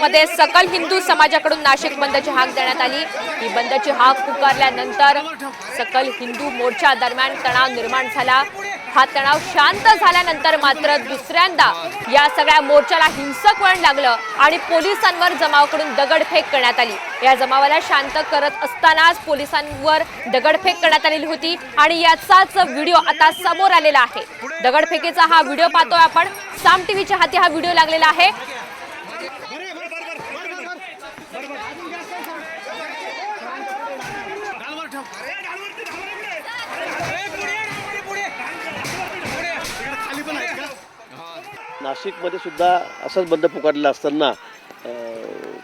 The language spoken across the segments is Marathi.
मध्ये सकल हिंदू समाजाकडून नाशिक बंदची हाक देण्यात आली. ही बंदची हाक पुकारल्यानंतर सकल हिंदू मोर्चा दरम्यान तणाव निर्माण झाला. हा तणाव शांत झाल्यानंतर मात्र दुसऱ्यांदा या सगळ्या मोर्चाला हिंसक वळण लागलं आणि पोलिसांवर जमावाकडून दगडफेक करण्यात आली. या जमावाला शांत करत असतानाच पोलिसांवर दगडफेक करण्यात आलेली होती आणि याचाच व्हिडिओ आता समोर आलेला आहे. दगडफेकीचा हा व्हिडिओ पाहतोय आपण. साम टीव्हीच्या हाती हा व्हिडिओ लागलेला आहे. नाशिकमध्ये सुद्धा असाच बंद पुकारलेला असताना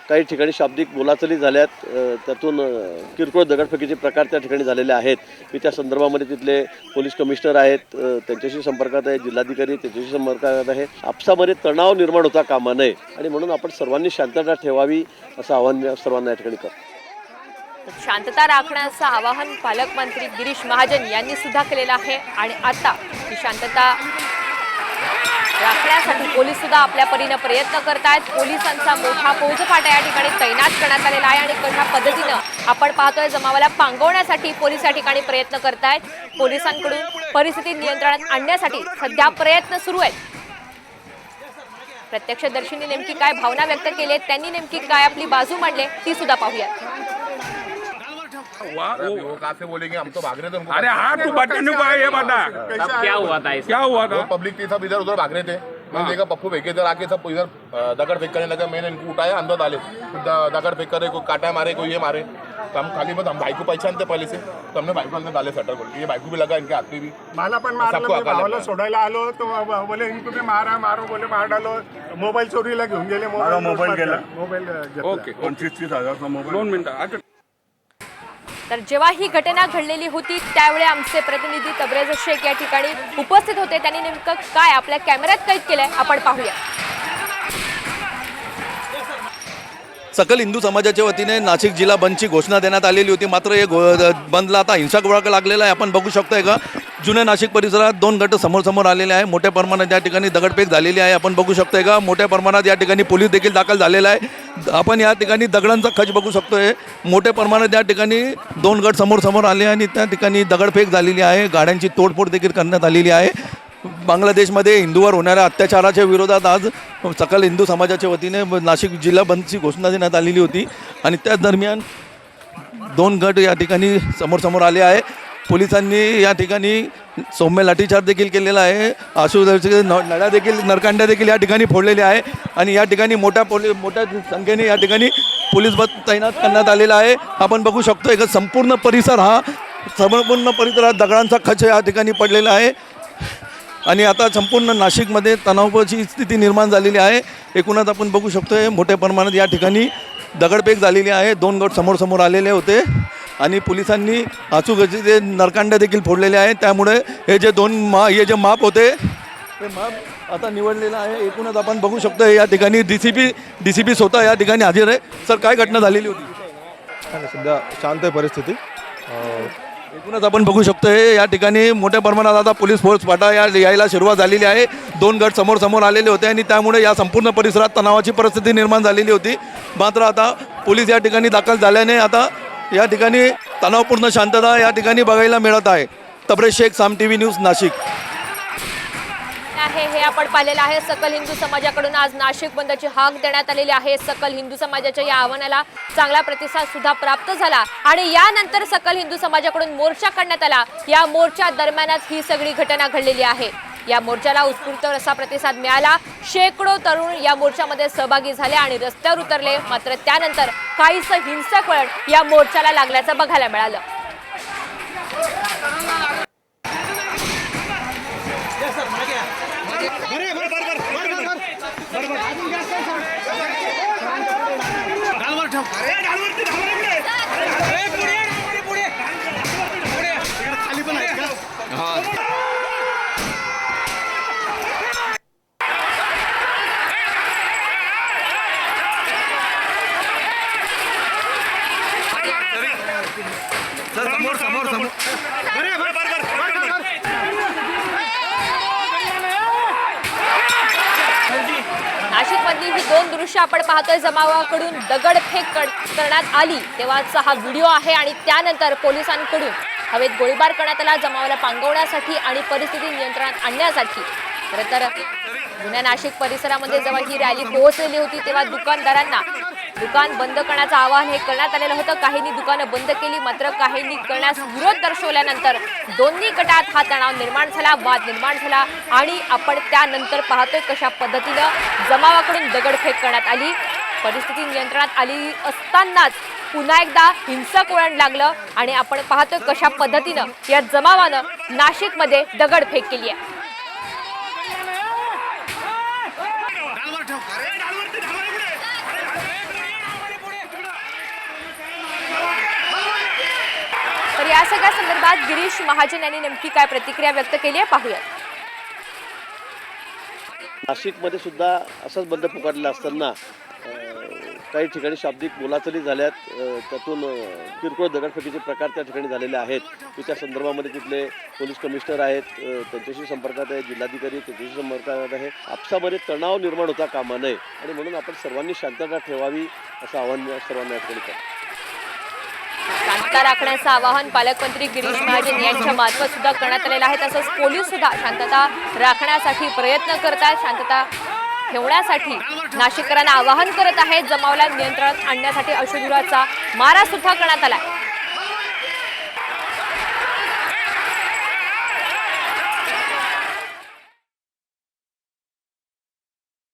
काही ठिकाणी शाब्दिक बोलाचली झाल्यात. त्यातून किरकोळ दगडफेकीचे प्रकार त्या ठिकाणी झालेले आहेत. मी त्या संदर्भामध्ये तिथले पोलीस कमिशनर आहेत. त्यांच्याशी संपर्कात आहे जिल्हाधिकारी त्यांच्याशी संपर्कात आहे. आपसामध्ये तणाव निर्माण होता कामा नये आणि म्हणून आपण सर्वांनी शांतता ठेवावी असं आव्हान सर्वांना या ठिकाणी करतो. शांतता राखण्याचं आवाहन पालकमंत्री गिरीश महाजन यांनी सुद्धा केलेलं आहे. आणि आता ही शांतता राखण्यासाठी पोलीस सुद्धा आपल्या परीनं प्रयत्न करत आहेत पोलिसांचा मोठा फौजफाटा या ठिकाणी तैनात करण्यात आलेला आहे आणि कशा पद्धतीनं आपण पाहतोय जमावाला पांगवण्यासाठी पोलीस या ठिकाणी प्रयत्न करत आहेत पोलिसांकडून परिस्थिती नियंत्रणात आणण्यासाठी सध्या प्रयत्न सुरू आहेत. प्रत्यक्षदर्शींनी नेमकी काय भावना व्यक्त केली त्यांनी नेमकी काय आपली बाजू मांडले ती सुद्धा पाहूयात. हुआ? वो कहाँ से बोलेंगे? हम तो भाग रहे थे उनको अरे हाँ तू बटन को ये बता। अब क्या हुआ था क्या हुआ वो था? पब्लिक थी सब इधर उधर भाग रहे थे। मैंने देखा पप्पू फेंके इधर आके सब इधर दगड़ फेंक करने लगा। मैंने इनको उठाया अंदर डाले। दगड़ फेंक करे कोई काटा मारे कोई ये मारे। तो हम खाली बस हम भाई को पहचानते पहले से। तो हमने भाई को अंदर डाले सटर बोल के। ये भाई को भी लगा इनके हाथ में भी। मला पण मारलं सबको मी अकाल भावाला लगा. सोडायला आलो तो बोले इनको भी मारा मारो बोले मार डालो. मोबाईल चोरीला घेऊन गेले माझा मोबाईल गेला. मोबाईल. ओके पंचवीस तीस हजारचा मोबाईल. दोन मिनिटं तर जेव्हा ही घटना घडलेली होती त्यावेळी आमचे प्रतिनिधी तब्रेज शेख या ठिकाणी उपस्थित होते. त्यांनी नेमकं काय आपल्या कॅमेऱ्यात कैद केलंय आपण पाहूया. सकल हिंदू समाजाच्या वतीने नाशिक जिल्हा बंदची घोषणा देण्यात आलेली होती. मात्र हे बंदला आता हिंसक वळख लागलेला आहे. आपण बघू शकतोय का? जुन्या नाशिक परिसरात दोन गट समोर समोर आलेले आहे. मोठ्या प्रमाणात या ठिकाणी दगडफेक झालेली आहे. आपण बघू शकतोय का? मोठ्या प्रमाणात या ठिकाणी पोलीस देखील दाखल झालेला आहे. आपण या ठिकाणी दगडांचा खच बघू शकतोय. मोठ्या प्रमाणात या ठिकाणी दोन गट समोर समोर आले आणि त्या ठिकाणी दगडफेक झालेली आहे. गाड्यांची तोडफोड देखील करण्यात आलेली आहे. बांगलादेशमध्ये हिंदूवर होणाऱ्या अत्याचाराच्या विरोधात आज सकल हिंदू समाजाच्या वतीने नाशिक जिल्हा बंदची घोषणा देण्यात आलेली होती. आणि त्याच दरम्यान दोन गट या ठिकाणी समोर समोर आले आहे. पोलिसांनी या ठिकाणी सौम्य लाठीचार्ज देखील केलेला आहे. आशुदर्शक न नळ्या देखील नरकांड्या देखील या ठिकाणी फोडलेल्या आहे. आणि या ठिकाणी मोठ्या पोली मोठ्या संख्येने या ठिकाणी पोलीस बल तैनात करण्यात आलेला आहे. आपण बघू शकतो एक संपूर्ण परिसर हा संपूर्ण परिसरात दगडांचा खच या ठिकाणी पडलेला आहे. आणि आता संपूर्ण नाशिकमध्ये तणावाची स्थिती निर्माण झालेली आहे. एकूणच आपण बघू शकतो मोठ्या प्रमाणात या ठिकाणी दगडफेक झालेली आहे. दोन गट समोर समोर आलेले होते. आणि पोलिसांनी अचूकचे नरकांड्या देखील फोडलेले आहेत. त्यामुळे हे जे दोन मा हे जे माप होते ते माप आता निवडलेलं आहे. एकूणच आपण बघू शकतो या ठिकाणी D C P D C P स्वतः या ठिकाणी हजर आहे. सर काय घटना झालेली होती? सध्या शांत आहे परिस्थिती. एकूणच आपण बघू शकतोय या ठिकाणी मोठ्या प्रमाणात आता पोलीस फोर्स फाटा या यायला सुरुवात झालेली आहे. दोन गट समोर समोर आलेले होते आणि त्यामुळे या संपूर्ण परिसरात तणावाची परिस्थिती निर्माण झालेली होती. मात्र आता पोलीस या ठिकाणी दाखल झाल्याने आता या ठिकाणी तणावपूर्ण शांतता या ठिकाणी बघायला मिळत आहे. Tabrez Shaikh Saam T V news Nashik. आहे हे आपण पाहिलेलं आहे. सकल हिंदू समाजाकडून आज नाशिक बंदची हाक देण्यात आलेली आहे. सकल हिंदू समाजाच्या या आव्हानाला चांगला प्रतिसाद सुद्धा प्राप्त झाला. आणि यानंतर सकल हिंदू समाजाकडून मोर्चा काढण्यात आला. या मोर्चा दरम्यानच ही सगळी घटना घडलेली आहे. या मोर्चाला उत्स्फूर्त असा प्रतिसाद मिळाला शेकडो तरुण या मोर्चामध्ये सहभागी झाले आणि रस्त्यावर उतरले मात्र त्यानंतर काहीसं हिंसक वळण या मोर्चाला लागल्याचं बघायला मिळालं ठेव सर समोर समोर समोर नाशिक मधली ही दोन दृश्य आपण पाहतोय. जमावाकडून दगडफेक करण्यात आली. तेव्हाचा हा व्हिडिओ आहे आणि त्यानंतर पोलिसांकडून हवेत गोळीबार करण्यात आला. जमावाला पांगवण्यासाठी आणि परिस्थिती नियंत्रणात आणण्यासाठी. खरं तर जुन्या नाशिक परिसरामध्ये जेव्हा ही रॅली पोहोचलेली होती तेव्हा दुकानदारांना दुकान बंद करण्याचं आवाहन हे करण्यात आलेलं होतं. काहींनी दुकानं बंद केली मात्र काहींनी करण्यास विरोध दर्शवल्यानंतर दोन्ही गटात हा तणाव निर्माण झाला वाद निर्माण झाला आणि आपण त्यानंतर पाहतोय कशा पद्धतीनं जमावाकडून दगडफेक करण्यात आली. परिस्थिती नियंत्रणात आली असतानाच पुन्हा एकदा हिंसक वळण लागलं आणि आपण पाहतोय कशा पद्धतीनं या जमावानं नाशिकमध्ये दगडफेक केली आहे. सगळ्या संदर्भात गिरीश महाजन यांनी नेमकी काय प्रतिक्रिया व्यक्त केली आहे पाहूयात. नाशिकमध्ये सुद्धा असाच बंद पुकारलेला असताना काही ठिकाणी शाब्दिक मुलाचली झाल्यात. त्यातून किरकोळ दगडफेकीचे प्रकार त्या ठिकाणी झालेले आहेत. की त्या संदर्भामध्ये तिथले पोलीस कमिशनर आहेत त्यांच्याशी संपर्कात आहे जिल्हाधिकारी त्यांच्याशी संपर्कात आहे. आपसामध्ये तणाव निर्माण होता कामा नये. आणि म्हणून आपण सर्वांनी शांतता ठेवावी असं आव्हान सर्वांना या ठिकाणी करतो. शांतता राखण्याचं आवाहन पालकमंत्री गिरीश महाजन यांच्या मार्फत सुद्धा करण्यात आलेलं आहे. तसंच पोलीस सुद्धा शांतता राखण्यासाठी प्रयत्न करत आहेत शांतता ठेवण्यासाठी नाशिककरांना आवाहन करत आहेत. जमावला नियंत्रणात आणण्यासाठी अश्रुधुराचा मारा सुद्धा करण्यात आलाय.